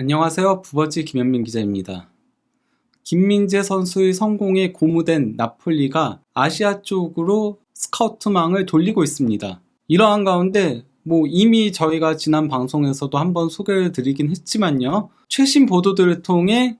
안녕하세요. 부버지 김현민 기자입니다. 김민재 선수의 성공에 고무된 나폴리가 아시아 쪽으로 스카우트망을 돌리고 있습니다. 이러한 가운데 뭐 이미 저희가 지난 방송에서도 한번 소개를 드리긴 했지만요. 최신 보도들을 통해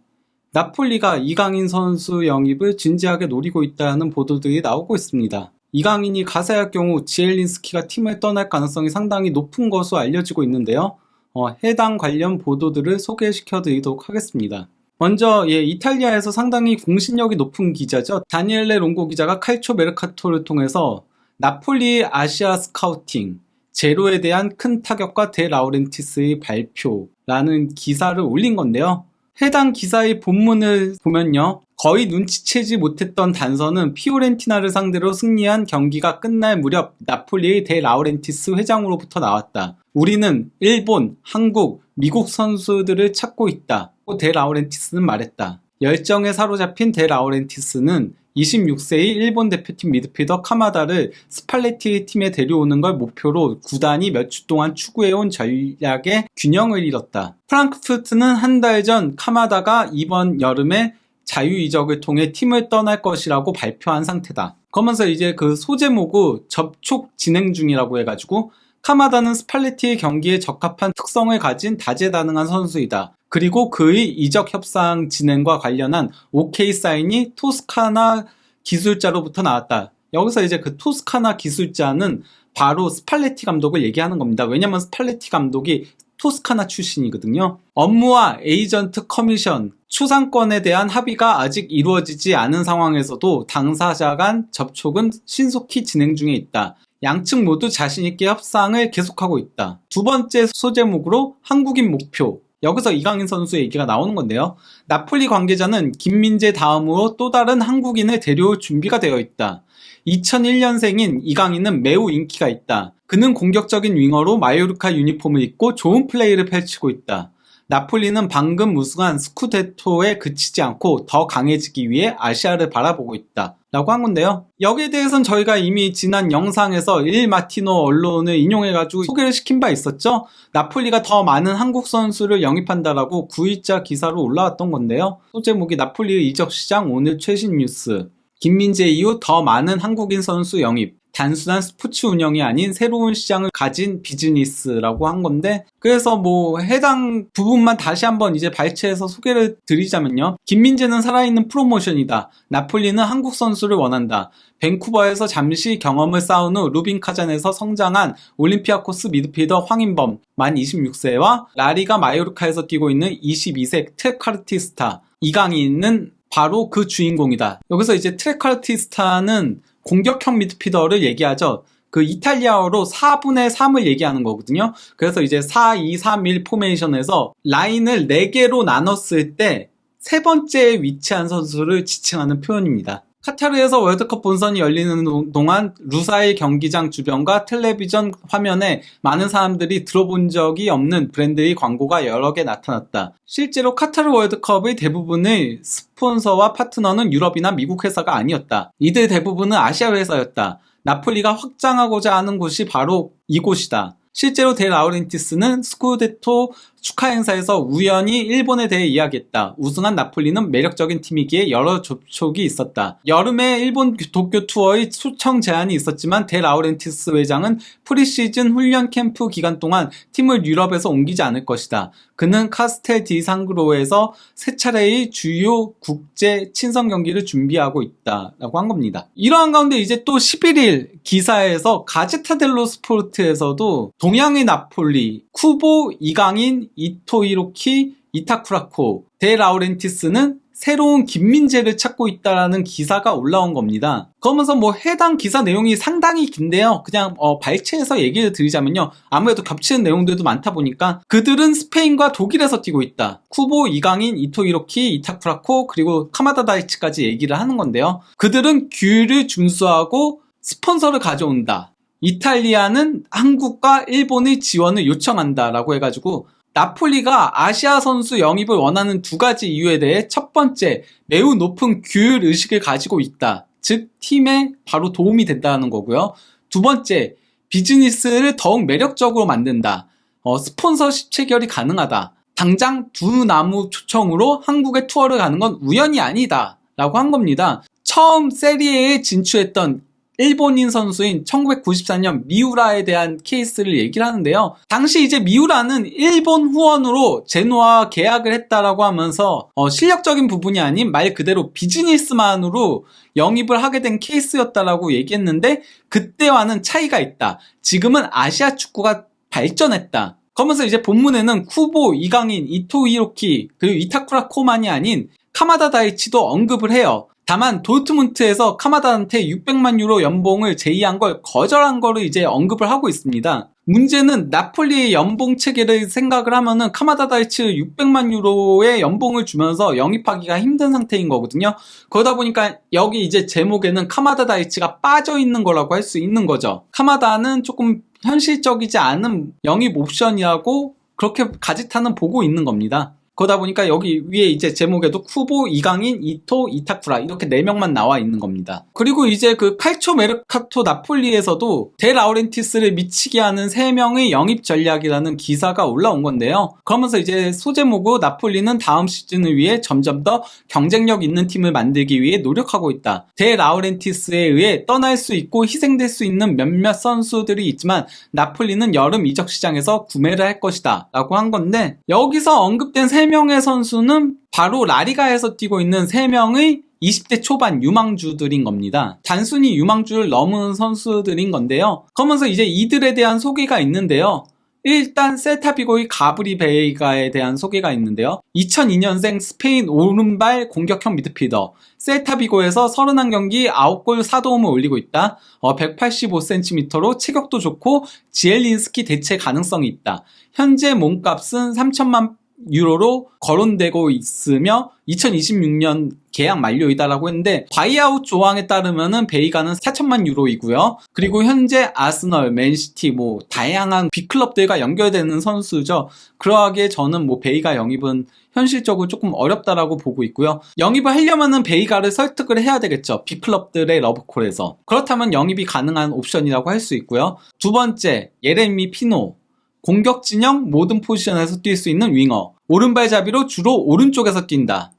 나폴리가 이강인 선수 영입을 진지하게 노리고 있다는 보도들이 나오고 있습니다. 이강인이 가세할 경우 지엘린스키가 팀을 떠날 가능성이 상당히 높은 것으로 알려지고 있는데요. 어, 해당 관련 보도들을 소개시켜 드리도록 하겠습니다. 먼저 예, 이탈리아에서 상당히 공신력이 높은 기자죠. 다니엘레 롱고 기자가 칼초 메르카토를 통해서 나폴리 아시아 스카우팅 제로에 대한 큰 타격과 데 라우렌티스의 발표라는 기사를 올린 건데요. 해당 기사의 본문을 보면요. 거의 눈치채지 못했던 단서는 피오렌티나를 상대로 승리한 경기가 끝날 무렵 나폴리의 데 라우렌티스 회장으로부터 나왔다. 우리는 일본, 한국, 미국 선수들을 찾고 있다. 데 라우렌티스는 말했다. 열정에 사로잡힌 데 라우렌티스는 26세의 일본 대표팀 미드필더 카마다를 스팔레티 팀에 데려오는 걸 목표로 구단이 몇 주 동안 추구해온 전략의 균형을 잃었다. 프랑크푸르트는 한 달 전 카마다가 이번 여름에 자유 이적을 통해 팀을 떠날 것이라고 발표한 상태다. 그러면서 이제 그 소제목을 접촉 진행 중이라고 해가지고 카마다는 스팔레티의 경기에 적합한 특성을 가진 다재다능한 선수이다. 그리고 그의 이적 협상 진행과 관련한 OK 사인이 토스카나 기술자로부터 나왔다. 여기서 이제 그 토스카나 기술자는 바로 스팔레티 감독을 얘기하는 겁니다. 왜냐면 스팔레티 감독이 토스카나 출신이거든요. 업무와 에이전트 커미션, 추상권에 대한 합의가 아직 이루어지지 않은 상황에서도 당사자 간 접촉은 신속히 진행 중에 있다. 양측 모두 자신있게 협상을 계속하고 있다. 두 번째 소제목으로 한국인 목표. 여기서 이강인 선수 얘기가 나오는 건데요. 나폴리 관계자는 김민재 다음으로 또 다른 한국인을 데려올 준비가 되어 있다. 2001년생인 이강인은 매우 인기가 있다. 그는 공격적인 윙어로 마요르카 유니폼을 입고 좋은 플레이를 펼치고 있다. 나폴리는 방금 우승한 스쿠데토에 그치지 않고 더 강해지기 위해 아시아를 바라보고 있다. 라고 한 건데요. 여기에 대해서는 저희가 이미 지난 영상에서 일 마티노 언론을 인용해가지고 소개를 시킨 바 있었죠. 나폴리가 더 많은 한국 선수를 영입한다라고 9일자 기사로 올라왔던 건데요. 소제목이 나폴리의 이적 시장 오늘 최신 뉴스. 김민재 이후 더 많은 한국인 선수 영입. 단순한 스포츠 운영이 아닌 새로운 시장을 가진 비즈니스라고 한 건데 그래서 뭐 해당 부분만 다시 한번 이제 발췌해서 소개를 드리자면요. 김민재는 살아있는 프로모션이다. 나폴리는 한국 선수를 원한다. 밴쿠버에서 잠시 경험을 쌓은 후 루빈 카잔에서 성장한 올림피아코스 미드필더 황인범 만 26세와 라리가 마요르카에서 뛰고 있는 22세 트랙카르티스타 이강인은 바로 그 주인공이다. 여기서 이제 트랙카르티스타는 공격형 미드피더를 얘기하죠. 그 이탈리아어로 4분의 3을 얘기하는 거거든요. 그래서 이제 4, 2, 3, 1 포메이션에서 라인을 4개로 나눴을 때 세 번째에 위치한 선수를 지칭하는 표현입니다. 카타르에서 월드컵 본선이 열리는 동안 루사일 경기장 주변과 텔레비전 화면에 많은 사람들이 들어본 적이 없는 브랜드의 광고가 여러 개 나타났다. 실제로 카타르 월드컵의 대부분의 스폰서와 파트너는 유럽이나 미국 회사가 아니었다. 이들 대부분은 아시아 회사였다. 나폴리가 확장하고자 하는 곳이 바로 이곳이다. 실제로 데 라우렌티스는 스쿠데토 축하 행사에서 우연히 일본에 대해 이야기했다. 우승한 나폴리는 매력적인 팀이기에 여러 접촉이 있었다. 여름에 일본 도쿄 투어의 초청 제안이 있었지만 데 라우렌티스 회장은 프리시즌 훈련 캠프 기간 동안 팀을 유럽에서 옮기지 않을 것이다. 그는 카스텔 디 상그로에서 세 차례의 주요 국제 친선 경기를 준비하고 있다라고 한 겁니다. 이러한 가운데 이제 또 11일 기사에서 가제타 델로 스포르트에서도 동양의 나폴리, 쿠보 이강인 이토이로키 이타쿠라코 데 라우렌티스는 새로운 김민재를 찾고 있다라는 기사가 올라온 겁니다. 그러면서 뭐 해당 기사 내용이 상당히 긴데요. 그냥 어 발췌해서 얘기를 드리자면요. 아무래도 겹치는 내용들도 많다 보니까 그들은 스페인과 독일에서 뛰고 있다. 쿠보, 이강인, 이토 이로키, 이타쿠라코 그리고 카마다 다이치까지 얘기를 하는 건데요. 그들은 규율을 준수하고 스폰서를 가져온다. 이탈리아는 한국과 일본의 지원을 요청한다라고 해가지고 나폴리가 아시아 선수 영입을 원하는 두 가지 이유에 대해 첫 번째, 매우 높은 규율 의식을 가지고 있다. 즉, 팀에 바로 도움이 된다는 거고요. 두 번째, 비즈니스를 더욱 매력적으로 만든다. 어, 스폰서십 체결이 가능하다. 당장 두 나무 초청으로 한국에 투어를 가는 건 우연이 아니다. 라고 한 겁니다. 처음 세리에에 진출했던 일본인 선수인 1994년 미우라에 대한 케이스를 얘기를 하는데요. 당시 이제 미우라는 일본 후원으로 제노와 계약을 했다라고 하면서 어, 실력적인 부분이 아닌 말 그대로 비즈니스만으로 영입을 하게 된 케이스였다라고 얘기했는데 그때와는 차이가 있다. 지금은 아시아 축구가 발전했다. 그러면서 이제 본문에는 쿠보, 이강인, 이토 히로키 그리고 이타쿠라 코만이 아닌 카마다 다이치도 언급을 해요. 다만 도르트문트에서 카마다한테 600만 유로 연봉을 제의한 걸 거절한 거를 이제 언급을 하고 있습니다. 문제는 나폴리의 연봉 체계를 생각을 하면은 카마다 다이치 600만 유로의 연봉을 주면서 영입하기가 힘든 상태인 거거든요. 그러다 보니까 여기 이제 제목에는 카마다 다이치가 빠져 있는 거라고 할 수 있는 거죠. 카마다는 조금 현실적이지 않은 영입 옵션이라고 그렇게 가지타는 보고 있는 겁니다. 그러다 보니까 여기 위에 이제 제목에도 쿠보, 이강인, 이토, 이타쿠라 이렇게 4명만 나와 있는 겁니다. 그리고 이제 그 칼초 메르카토 나폴리에서도 데 라우렌티스를 미치게 하는 3명의 영입 전략이라는 기사가 올라온 건데요. 그러면서 이제 소제목으로 나폴리는 다음 시즌을 위해 점점 더 경쟁력 있는 팀을 만들기 위해 노력하고 있다. 데 라우렌티스에 의해 떠날 수 있고 희생될 수 있는 몇몇 선수들이 있지만 나폴리는 여름 이적 시장에서 구매를 할 것이다. 라고 한 건데 여기서 언급된 3 명의 선수는 바로 라리가에서 뛰고 있는 3명의 20대 초반 유망주들인 겁니다. 단순히 유망주를 넘은 선수들인 건데요. 그러면서 이제 이들에 대한 소개가 있는데요. 일단 셀타비고의 가브리 베이가에 대한 소개가 있는데요. 2002년생 스페인 오른발 공격형 미드필더. 셀타비고에서 31경기 9골 4도움을 올리고 있다. 어, 185cm로 체격도 좋고 지엘린스키 대체 가능성이 있다. 현재 몸값은 3천만 유로로 거론되고 있으며 2026년 계약 만료이다라고 했는데 바이아웃 조항에 따르면은 베이가는 4천만 유로이고요. 그리고 현재 아스널, 맨시티 뭐 다양한 빅클럽들과 연결되는 선수죠. 그러하기에 저는 뭐 베이가 영입은 현실적으로 조금 어렵다라고 보고 있고요. 영입을 하려면은 베이가를 설득을 해야 되겠죠. 빅클럽들의 러브콜에서. 그렇다면 영입이 가능한 옵션이라고 할 수 있고요. 두 번째, 예레미 피노. 공격 진영 모든 포지션에서 뛸 수 있는 윙어. 오른발잡이로 주로 오른쪽에서 뛴다.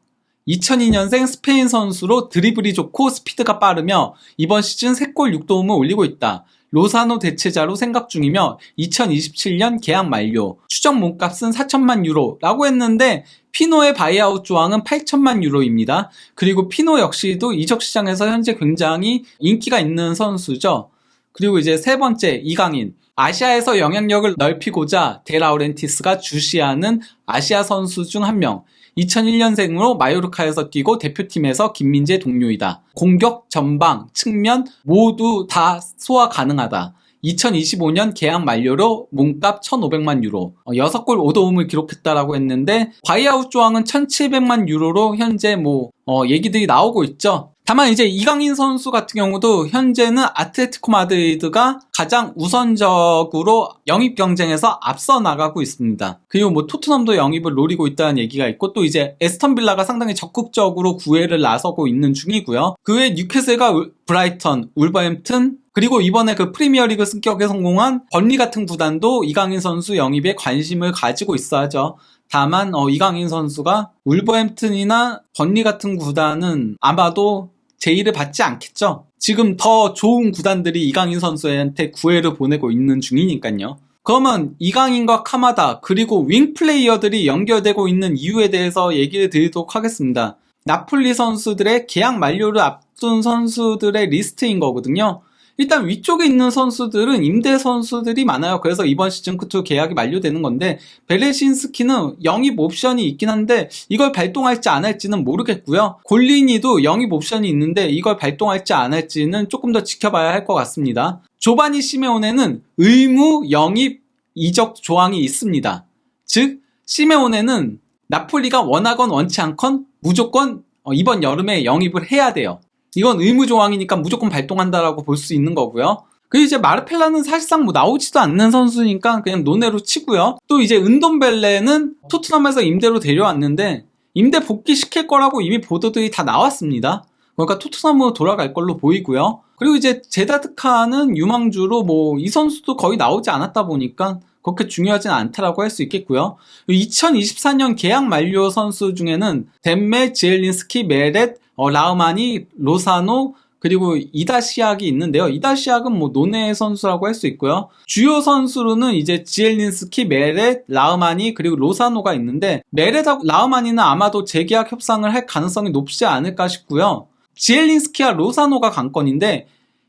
2002년생 스페인 선수로 드리블이 좋고 스피드가 빠르며 이번 시즌 3골 6도움을 올리고 있다. 로사노 대체자로 생각 중이며 2027년 계약 만료. 추정 몸값은 4천만 유로라고 했는데 피노의 바이아웃 조항은 8천만 유로입니다. 그리고 피노 역시도 이적 시장에서 현재 굉장히 인기가 있는 선수죠. 그리고 이제 세 번째 이강인. 아시아에서 영향력을 넓히고자 데라우렌티스가 주시하는 아시아 선수 중 한 명. 2001년생으로 마요르카에서 뛰고 대표팀에서 김민재 동료이다. 공격, 전방, 측면 모두 다 소화 가능하다. 2025년 계약 만료로 몸값 1,500만 유로, 6골 5도움을 기록했다라고 했는데 바이아웃 조항은 1,700만 유로로 현재 뭐 어, 얘기들이 나오고 있죠. 다만 이제 이강인 선수 같은 경우도 현재는 아틀레티코 마드리드가 가장 우선적으로 영입 경쟁에서 앞서 나가고 있습니다. 그리고 뭐 토트넘도 영입을 노리고 있다는 얘기가 있고 또 이제 에스턴 빌라가 상당히 적극적으로 구애를 나서고 있는 중이고요. 그 외 뉴캐슬과 브라이턴, 울버햄튼 그리고 이번에 그 프리미어리그 승격에 성공한 번리 같은 구단도 이강인 선수 영입에 관심을 가지고 있어야죠. 다만 어, 이강인 선수가 울버햄튼이나 번리 같은 구단은 아마도 제의를 받지 않겠죠. 지금 더 좋은 구단들이 이강인 선수한테 구애를 보내고 있는 중이니까요. 그러면 이강인과 카마다 그리고 윙 플레이어들이 연결되고 있는 이유에 대해서 얘기를 드리도록 하겠습니다. 나폴리 선수들의 계약 만료를 앞둔 선수들의 리스트인 거거든요. 일단 위쪽에 있는 선수들은 임대 선수들이 많아요. 그래서 이번 시즌 끝으로 계약이 만료되는 건데 베레신스키는 영입 옵션이 있긴 한데 이걸 발동할지 안 할지는 모르겠고요. 골리니도 영입 옵션이 있는데 이걸 발동할지 안 할지는 조금 더 지켜봐야 할 것 같습니다. 조바니 시메온에는 의무 영입 이적 조항이 있습니다. 즉 시메온에는 나폴리가 원하건 원치 않건 무조건 어, 이번 여름에 영입을 해야 돼요. 이건 의무 조항이니까 무조건 발동한다라고 볼 수 있는 거고요. 그리고 이제 마르펠라는 사실상 뭐 나오지도 않는 선수니까 그냥 논외로 치고요. 또 이제 은돈벨레는 토트넘에서 임대로 데려왔는데 임대 복귀 시킬 거라고 이미 보도들이 다 나왔습니다. 그러니까 토트넘으로 돌아갈 걸로 보이고요. 그리고 이제 제다드카는 유망주로 뭐 이 선수도 거의 나오지 않았다 보니까 그렇게 중요하진 않다라고 할 수 있겠고요. 2024년 계약 만료 선수 중에는 덴메, 지엘린스키, 메렛, 어, 라우마니, 로사노, 그리고 이다시악이 있는데요. 이다시악은 뭐 논의 선수라고 할 수 있고요. 주요 선수로는 이제 지엘린스키, 메렛, 라우마니 그리고 로사노가 있는데 메렛하고 라우마니는 아마도 재계약 협상을 할 가능성이 높지 않을까 싶고요. 지엘린스키와 로사노가 관건인데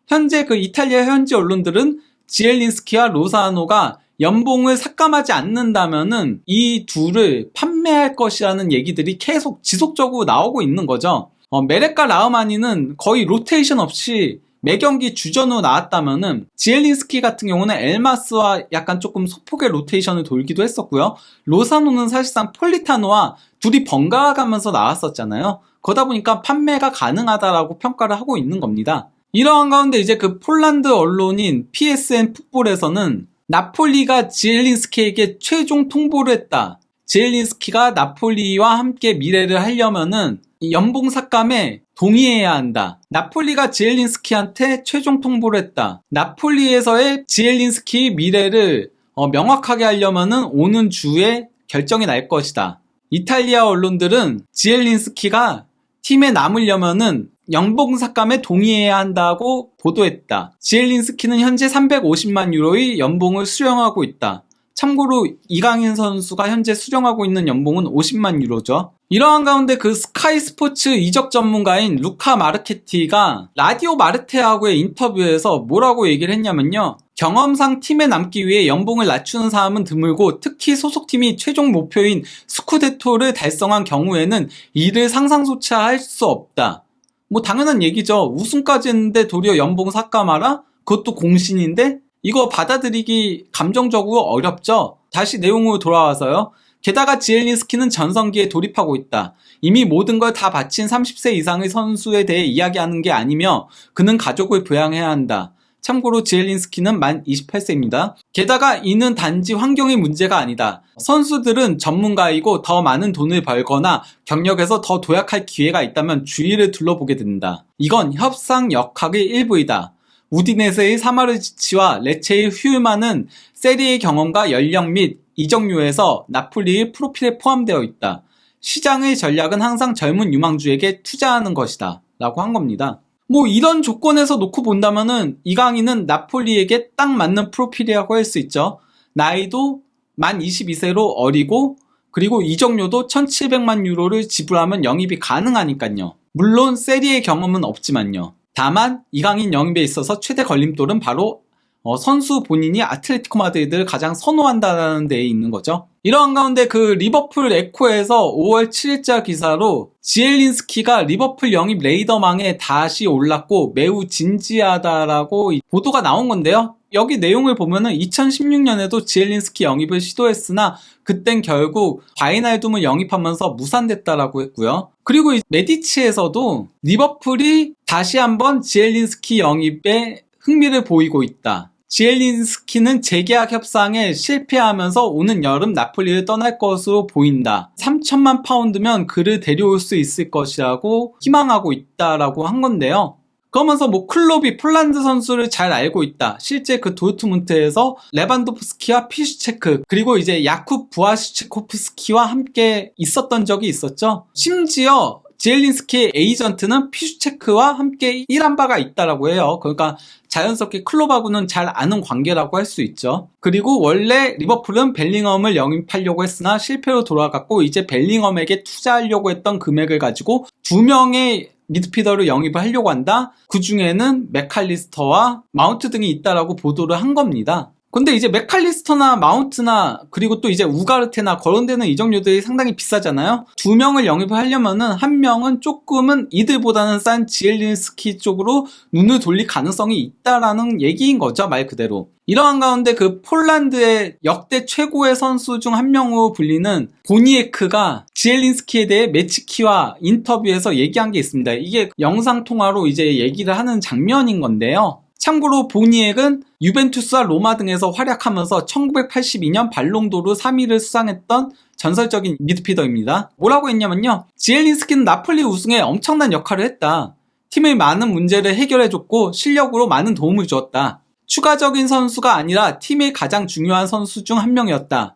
현재 그 이탈리아 현지 언론들은 지엘린스키와 로사노가 연봉을 삭감하지 않는다면은 이 둘을 판매할 것이라는 얘기들이 계속 지속적으로 나오고 있는 거죠. 어, 메렉과 라흐마니는 거의 로테이션 없이 매 경기 주전으로 나왔다면은 지엘린스키 같은 경우는 엘마스와 약간 조금 소폭의 로테이션을 돌기도 했었고요. 로사노는 사실상 폴리타노와 둘이 번갈아 가면서 나왔었잖아요. 그러다 보니까 판매가 가능하다라고 평가를 하고 있는 겁니다. 이러한 가운데 이제 그 폴란드 언론인 PSN 풋볼에서는 나폴리가 지엘린스키에게 최종 통보를 했다. 지엘린스키가 나폴리와 함께 미래를 하려면은 연봉 삭감에 동의해야 한다. 나폴리가 지엘린스키한테 최종 통보를 했다. 나폴리에서의 지엘린스키 미래를 어, 명확하게 하려면은 오는 주에 결정이 날 것이다. 이탈리아 언론들은 지엘린스키가 팀에 남으려면은 연봉 삭감에 동의해야 한다고 보도했다. 지엘린스키는 현재 350만 유로의 연봉을 수령하고 있다. 참고로 이강인 선수가 현재 수령하고 있는 연봉은 50만 유로죠. 이러한 가운데 그 스카이 스포츠 이적 전문가인 루카 마르케티가 라디오 마르테하고의 인터뷰에서 뭐라고 얘기를 했냐면요. 경험상 팀에 남기 위해 연봉을 낮추는 사람은 드물고 특히 소속팀이 최종 목표인 스쿠데토를 달성한 경우에는 이를 상상조차 할 수 없다. 뭐 당연한 얘기죠. 우승까지 했는데 도리어 연봉 삭감하라? 그것도 공신인데? 이거 받아들이기 감정적으로 어렵죠? 다시 내용으로 돌아와서요. 게다가 지엘린스키는 전성기에 돌입하고 있다. 이미 모든 걸 다 바친 30세 이상의 선수에 대해 이야기하는 게 아니며 그는 가족을 부양해야 한다. 참고로 지엘린스키는 만 28세입니다. 게다가 이는 단지 환경의 문제가 아니다. 선수들은 전문가이고 더 많은 돈을 벌거나 경력에서 더 도약할 기회가 있다면 주위를 둘러보게 된다. 이건 협상 역학의 일부이다. 우디네스의 사마르지치와 레체의 휴일만은 세리의 경험과 연령 및 이적료에서 나폴리의 프로필에 포함되어 있다. 시장의 전략은 항상 젊은 유망주에게 투자하는 것이다. 라고 한 겁니다. 뭐 이런 조건에서 놓고 본다면은 이강인은 나폴리에게 딱 맞는 프로필이라고 할 수 있죠. 나이도 만 22세로 어리고 그리고 이적료도 1700만 유로를 지불하면 영입이 가능하니까요. 물론 세리의 경험은 없지만요. 다만 이강인 영입에 있어서 최대 걸림돌은 바로 어, 선수 본인이 아틀레티코 마드리드를 가장 선호한다는 데에 있는 거죠. 이러한 가운데 그 리버풀 에코에서 5월 7일자 기사로 지엘린스키가 리버풀 영입 레이더망에 다시 올랐고 매우 진지하다라고 보도가 나온 건데요. 여기 내용을 보면은 2016년에도 지엘린스키 영입을 시도했으나 그땐 결국 바이날둠을 영입하면서 무산됐다라고 했고요. 그리고 메디치에서도 리버풀이 다시 한번 지엘린스키 영입에 흥미를 보이고 있다. 지엘린스키는 재계약 협상에 실패하면서 오는 여름 나폴리를 떠날 것으로 보인다. 3천만 파운드면 그를 데려올 수 있을 것이라고 희망하고 있다라고 한 건데요. 그러면서 뭐 클롭이 폴란드 선수를 잘 알고 있다. 실제 그 도르트문트에서 레반도프스키와 피슈체크 그리고 이제 야쿠 부아시체코프스키와 함께 있었던 적이 있었죠. 심지어 지엘린스키의 에이전트는 피슈체크와 함께 일한 바가 있다라고 해요. 그러니까 자연스럽게 클럽하고는 잘 아는 관계라고 할 수 있죠. 그리고 원래 리버풀은 벨링엄을 영입하려고 했으나 실패로 돌아갔고 이제 벨링엄에게 투자하려고 했던 금액을 가지고 두 명의 미드피더를 영입을 하려고 한다. 그 중에는 맥칼리스터와 마운트 등이 있다라고 보도를 한 겁니다. 근데 이제 메칼리스터나 마운트나 그리고 또 이제 우가르테나 데는 이적료들이 상당히 비싸잖아요. 두 명을 영입을 하려면은 한 명은 조금은 이들보다는 싼 지엘린스키 쪽으로 눈을 돌릴 가능성이 있다라는 얘기인 거죠, 말 그대로. 이러한 가운데 그 폴란드의 역대 최고의 선수 중 한 명으로 불리는 보니에크가 지엘린스키에 대해 매치키와 인터뷰에서 얘기한 게 있습니다. 이게 영상 통화로 이제 얘기를 하는 장면인 건데요. 참고로 보니액은 유벤투스와 로마 등에서 활약하면서 1982년 발롱도르 3위를 수상했던 전설적인 미드피더입니다. 뭐라고 했냐면요. 지엘린스키는 나폴리 우승에 엄청난 역할을 했다. 팀의 많은 문제를 해결해줬고 실력으로 많은 도움을 주었다. 추가적인 선수가 아니라 팀의 가장 중요한 선수 중 한 명이었다.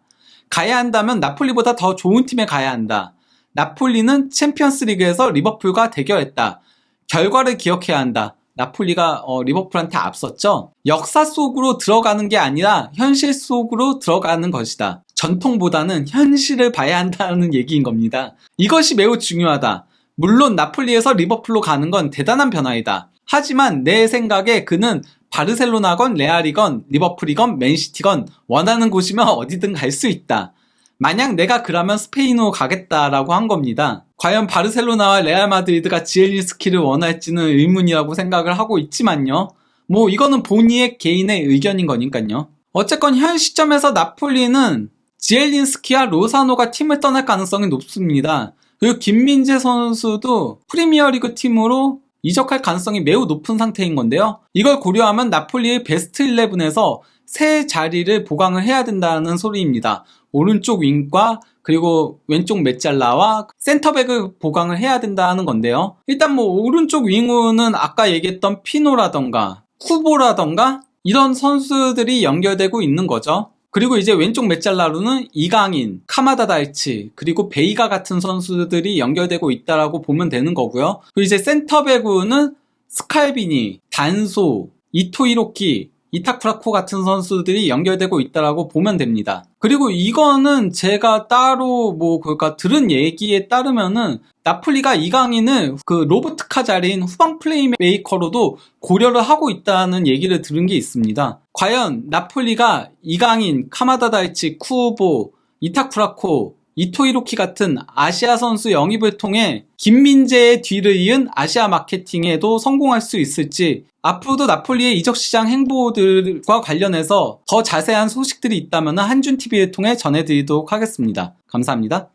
가야 한다면 나폴리보다 더 좋은 팀에 가야 한다. 나폴리는 챔피언스 리그에서 리버풀과 대결했다. 결과를 기억해야 한다. 나폴리가 어, 리버풀한테 앞섰죠. 역사 속으로 들어가는 게 아니라 현실 속으로 들어가는 것이다. 전통보다는 현실을 봐야 한다는 얘기인 겁니다. 이것이 매우 중요하다. 물론 나폴리에서 리버풀로 가는 건 대단한 변화이다. 하지만 내 생각에 그는 바르셀로나건 레알이건 리버풀이건 맨시티건 원하는 곳이면 어디든 갈 수 있다. 만약 내가 그러면 스페인으로 가겠다라고 한 겁니다. 과연 바르셀로나와 레알 마드리드가 지엘리스키를 원할지는 의문이라고 생각을 하고 있지만요. 뭐 이거는 본인의 개인의 의견인 거니까요. 어쨌건 현 시점에서 나폴리는 지엘린스키와 로사노가 팀을 떠날 가능성이 높습니다. 그리고 김민재 선수도 프리미어리그 팀으로 이적할 가능성이 매우 높은 상태인 건데요. 이걸 고려하면 나폴리의 베스트 11에서 세 자리를 보강을 해야 된다는 소리입니다. 오른쪽 윙과 그리고 왼쪽 메잘라와 센터백을 보강을 해야 된다는 건데요. 일단 뭐 오른쪽 윙우는 아까 얘기했던 피노라던가 쿠보라던가 이런 선수들이 연결되고 있는 거죠. 그리고 이제 왼쪽 메잘라로는 이강인, 카마다 다이치, 그리고 베이가 같은 선수들이 연결되고 있다라고 보면 되는 거고요. 그리고 이제 센터백으로는 스칼비니, 단소, 이토이로키, 이타쿠라코 같은 선수들이 연결되고 있다라고 보면 됩니다. 그리고 이거는 제가 따로 뭐 그러니까 들은 얘기에 따르면은 나폴리가 이강인을 그 로버트 카자린 후방 플레이메이커로도 고려를 하고 있다는 얘기를 들은 게 있습니다. 과연 나폴리가 이강인, 카마다 다이치, 쿠오보, 이타쿠라코, 이토이로키 같은 아시아 선수 영입을 통해 김민재의 뒤를 이은 아시아 마케팅에도 성공할 수 있을지 앞으로도 나폴리의 이적 시장 행보들과 관련해서 더 자세한 소식들이 있다면 한준TV를 통해 전해드리도록 하겠습니다. 감사합니다.